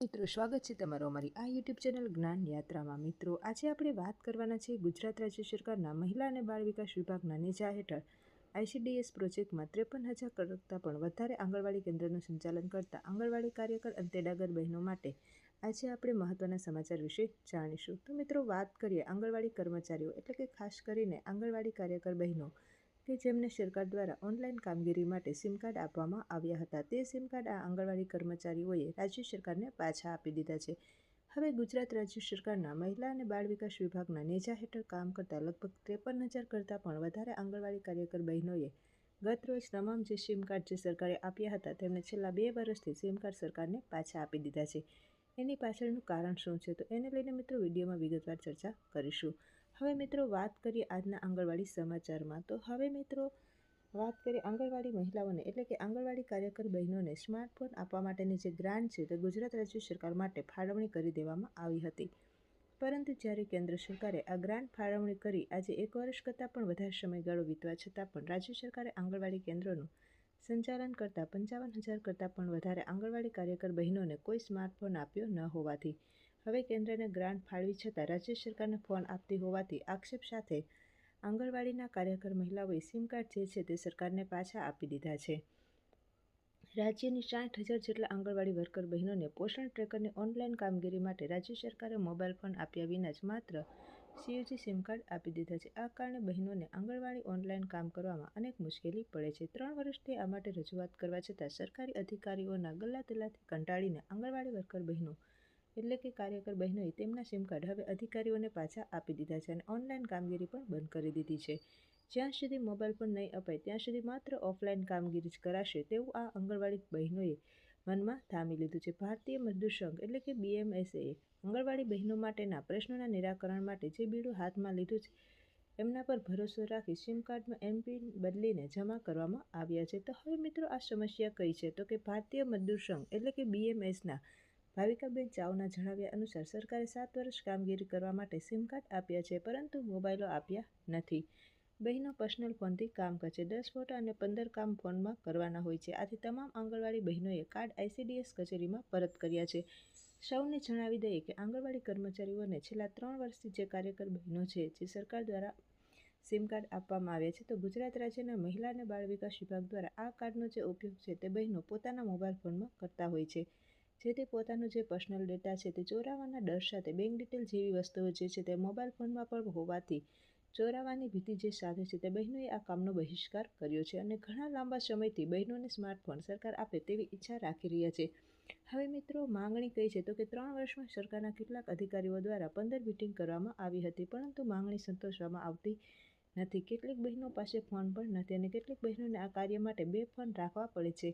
મિત્રો, સ્વાગત છે તમારો અમારી આ યુટ્યુબ ચેનલ જ્ઞાન યાત્રામાં. મિત્રો, આજે આપણે વાત કરવાના છે ગુજરાત રાજ્ય સરકારના મહિલા અને બાળ વિકાસ વિભાગના નેજા હેઠળ. આઈસીડીએસ પ્રોજેક્ટમાં ત્રેપન હજાર કરતાં પણ વધારે આંગણવાડી કેન્દ્રનું સંચાલન કરતા આંગણવાડી કાર્યકર અને તેડાગર બહેનો માટે આજે આપણે મહત્ત્વના સમાચાર વિશે જાણીશું. તો મિત્રો, વાત કરીએ આંગણવાડી કર્મચારીઓ, એટલે કે ખાસ કરીને આંગણવાડી કાર્યકર બહેનો. કે જેમને સરકાર દ્વારા ઓનલાઈન કામગીરી માટે સિમ કાર્ડ આપવામાં આવ્યા હતા. તે સિમ કાર્ડ આ આંગણવાડી કર્મચારીઓએ રાજ્ય સરકારને પાછા આપી દીધા છે. હવે ગુજરાત રાજ્ય સરકારના મહિલા અને બાળ વિકાસ વિભાગના નેજા હેઠળ કામ કરતા લગભગ ત્રેપન હજાર કરતાં પણ વધારે આંગણવાડી કાર્યકર બહેનોએ ગત રોજ તમામ જે સિમ કાર્ડ જે સરકારે આપ્યા હતા તેમને છેલ્લા બે વર્ષથી સિમ કાર્ડ સરકારને પાછા આપી દીધા છે. એની પાછળનું કારણ શું છે તો એને લઈને મિત્રો વિડીયોમાં વિગતવાર ચર્ચા કરીશું. હવે મિત્રો વાત કરીએ આજના આંગણવાડી સમાચારમાં. તો હવે મિત્રો વાત કરીએ આંગણવાડી મહિલાઓને. એટલે કે આંગણવાડી કાર્યકર બહેનોને સ્માર્ટફોન આપવા માટેની જે ગ્રાન્ટ છે તે ગુજરાત રાજ્ય સરકાર માટે ફાળવણી કરી દેવામાં આવી હતી. પરંતુ જ્યારે કેન્દ્ર સરકારે આ ગ્રાન્ટ ફાળવણી કરી, આજે એક વર્ષ કરતાં પણ વધારે સમયગાળો વીતવા છતાં પણ રાજ્ય સરકારે આંગણવાડી કેન્દ્રોનું સંચાલન કરતાં પંચાવન હજાર કરતાં પણ વધારે આંગણવાડી કાર્યકર બહેનોને કોઈ સ્માર્ટફોન આપ્યો ન હોવાથી હવે કેન્દ્રને ગ્રાન્ટ ફાળવી છતાં રાજ્ય સરકારને ફોન આપતી હોવાથી આક્ષેપ સાથે આંગણવાડીના કાર્યકર મહિલાઓએ સિમ કાર્ડ જે છે તે સરકારને પાછા આપી દીધા છે. રાજ્યની સાઠ હજાર જેટલા આંગણવાડી વર્કર બહેનોને પોષણ ટ્રેકરની ઓનલાઈન કામગીરી માટે રાજ્ય સરકારે મોબાઈલ ફોન આપ્યા વિના જ માત્ર સીયુજી સિમ કાર્ડ આપી દીધા છે. આ કારણે બહેનોને આંગણવાડી ઓનલાઈન કામ કરવામાં અનેક મુશ્કેલી પડે છે. ત્રણ વર્ષથી આ માટે રજૂઆત કરવા છતાં સરકારી અધિકારીઓના ગલ્લા તેલાથી કંટાળીને આંગણવાડી વર્કર બહેનો એટલે કે કાર્યકર બહેનોએ તેમના સિમ કાર્ડ હવે અધિકારીઓને પાછા આપી દીધા છે અને ઓનલાઈન કામગીરી પણ બંધ કરી દીધી છે. જ્યાં સુધી મોબાઈલ પણ નહીં અપાય, ત્યાં સુધી માત્ર ઓફલાઈન કામગીરી જ કરાશે તેવું આ આંગણવાડી બહેનોએ મનમાં થામી લીધું છે. ભારતીય મજદૂર સંઘ એટલે કે બીએમએસએ આંગણવાડી બહેનો માટેના પ્રશ્નોના નિરાકરણ માટે જે બીડું હાથમાં લીધું છે, એમના પર ભરોસો રાખી સિમ કાર્ડમાં એમપીન બદલીને જમા કરવામાં આવ્યા છે. તો હવે મિત્રો આ સમસ્યા કઈ છે? તો કે ભારતીય મજદૂર સંઘ એટલે કે બીએમએસના ભાવિકાબેન ચાવના જણાવ્યા અનુસાર સરકારે સાત વર્ષ કામગીરી કરવા માટે સિમ કાર્ડ આપ્યા છે, પરંતુ મોબાઈલો આપ્યા નથી. બહેનો પર્સનલ ફોનથી કામ કરશે. દસ ફોટા અને પંદર કામ ફોનમાં કરવાના હોય છે. આથી તમામ આંગણવાડી બહેનોએ કાર્ડ આઈસીડીએસ કચેરીમાં પરત કર્યા છે. સૌને જણાવી દઈએ કે આંગણવાડી કર્મચારીઓને છેલ્લા ત્રણ વર્ષથી જે કાર્યકર બહેનો છે, જે સરકાર દ્વારા સિમ કાર્ડ આપવામાં આવ્યા છે, તો ગુજરાત રાજ્યના મહિલા અને બાળ વિકાસ વિભાગ દ્વારા આ કાર્ડનો જે ઉપયોગ છે, તે બહેનો પોતાના મોબાઈલ ફોનમાં કરતા હોય છે. જેથી પોતાનો જે પર્સનલ ડેટા છે તે ચોરાવાના ડર સાથે બેંક ડિટેલ જેવી વસ્તુઓ જે છે તે મોબાઈલ ફોનમાં પણ હોવાથી ચોરાવાની ભીતિ જે સાથે છે તે બહેનોએ આ કામનો બહિષ્કાર કર્યો છે અને ઘણા લાંબા સમયથી બહેનોને સ્માર્ટફોન સરકાર આપે તેવી ઈચ્છા રાખી રહ્યા છે. હવે મિત્રો, માંગણી કઈ છે? તો કે ત્રણ વર્ષમાં સરકારના કેટલાક અધિકારીઓ દ્વારા પંદર મિટિંગ કરવામાં આવી હતી, પરંતુ માંગણી સંતોષવામાં આવતી નથી. કેટલીક બહેનો પાસે ફોન પણ નથી અને કેટલીક બહેનોને આ કાર્ય માટે બે ફોન રાખવા પડે છે.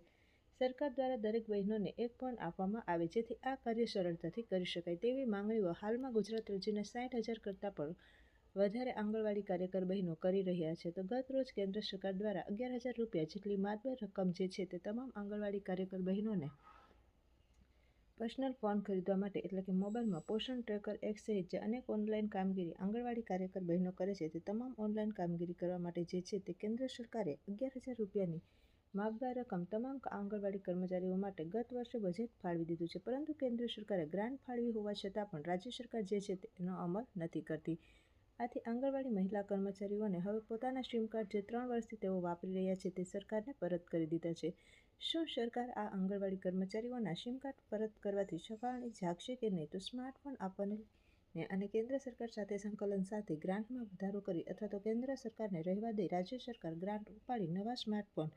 સરકાર દ્વારા દરેક બહેનોને એક ફોન આપવામાં આવે જેથી આ કાર્ય સરળતાથી કરી શકાય તેવી માંગણીઓ હાલમાં ગુજરાત રાજ્યના સાઠ હજાર કરતાં પણ વધારે આંગણવાડી કાર્યકર બહેનો કરી રહ્યા છે. તો ગત રોજ કેન્દ્ર સરકાર દ્વારા અગિયાર હજાર રૂપિયા જેટલી માતબર રકમ જે છે તે તમામ આંગણવાડી કાર્યકર બહેનોને પર્સનલ ફોન ખરીદવા માટે એટલે કે મોબાઈલમાં પોષણ ટ્રેકર એક સહિત જે અનેક ઓનલાઈન કામગીરી આંગણવાડી કાર્યકર બહેનો કરે છે તે તમામ ઓનલાઈન કામગીરી કરવા માટે જે છે તે કેન્દ્ર સરકારે અગિયાર હજાર રૂપિયાની માગદાર રકમ તમામ આંગણવાડી કર્મચારીઓ માટે ગત વર્ષે બજેટ ફાળવી દીધું છે, પરંતુ કેન્દ્ર સરકારે ગ્રાન્ટ ફાળવી હોવા છતાં પણ રાજ્ય સરકાર જે છે તેનો અમલ નથી કરતી. આથી આંગણવાડી મહિલા કર્મચારીઓને હવે પોતાના સિમ કાર્ડ જે ત્રણ વર્ષથી તેઓ વાપરી રહ્યા છે તે સરકારને પરત કરી દીધા છે. શું સરકાર આ આંગણવાડી કર્મચારીઓના સિમ કાર્ડ પરત કરવાથી સફાળણી જાગશે કે નહીં? તો સ્માર્ટફોન ને અને કેન્દ્ર સરકાર સાથે સંકલન સાથે ગ્રાન્ટમાં વધારો કરી અથવા તો કેન્દ્ર સરકારને રહેવા દઈ રાજ્ય સરકાર ગ્રાન્ટ ઉપાડી નવા સ્માર્ટફોન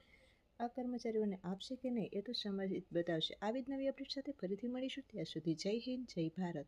આ કર્મચારીઓને આપશે કે નહીં એ તો સમય બતાવશે. આવી જ નવી અપડેટ સાથે ફરીથી મળીશું. ત્યાં સુધી જય હિન્દ, જય ભારત.